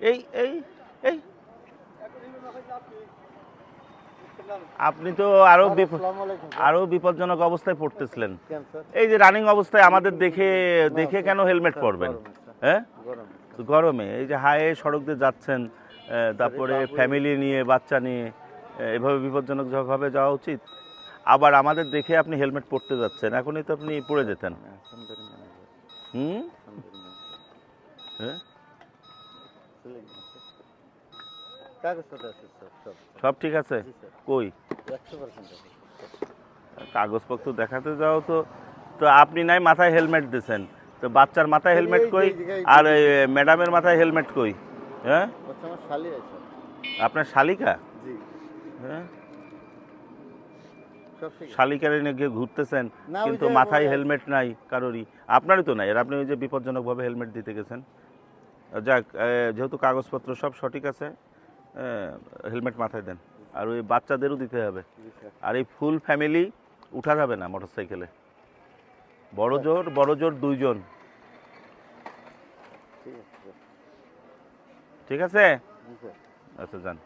এই এই এই। আপনি তো আরও আরও বিপজ্জনক অবস্থায় পড়তেছিলেন। এই যে রানিং অবস্থায় আমাদের দেখে দেখে কেন হেলমেট পরবেন? হ্যাঁ? তো গরমে এই যে হায়ে সড়ক দিয়ে যাচ্ছেন তারপরে ফ্যামিলি নিয়ে বাচ্চা নিয়ে এভাবে বিপজ্জনক ভাবে যাওয়া উচিত। আবার আমাদের দেখে আপনি হেলমেট পরতে যাচ্ছেন এখনই তো আপনি পড়ে যেতেন। স্যার, হুম। হ্যাঁ? সব ঠিক আছে? কই? কাগজপত্র দেখাতে যাও তো। তো আপনি নাই মাথায় হেলমেট দিছেন। তো বাচ্চার মাথায় হেলমেট কই? আর ম্যাডামের মাথায় হেলমেট কই? হ্যাঁ? আপনার শালিকা? হ্যাঁ? শালিকারে গিয়ে ঘুরতেছেন কিন্তু মাথায় হেলমেট নাই কারোরই। আপনারই তো নাই। আর আপনি ওই যে বিপজ্জনকভাবে হেলমেট দিতে গেছেন। যাক যেহেতু কাগজপত্র সব সঠিক আছে হেলমেট মাথায় দেন। আর ওই বাচ্চাদেরও দিতে হবে। আর এই ফুল ফ্যামিলি উঠা যাবে না মোটরসাইকেলে। বড় জোর বড় জোর দুইজন। ঠিক আছে? আচ্ছা যান।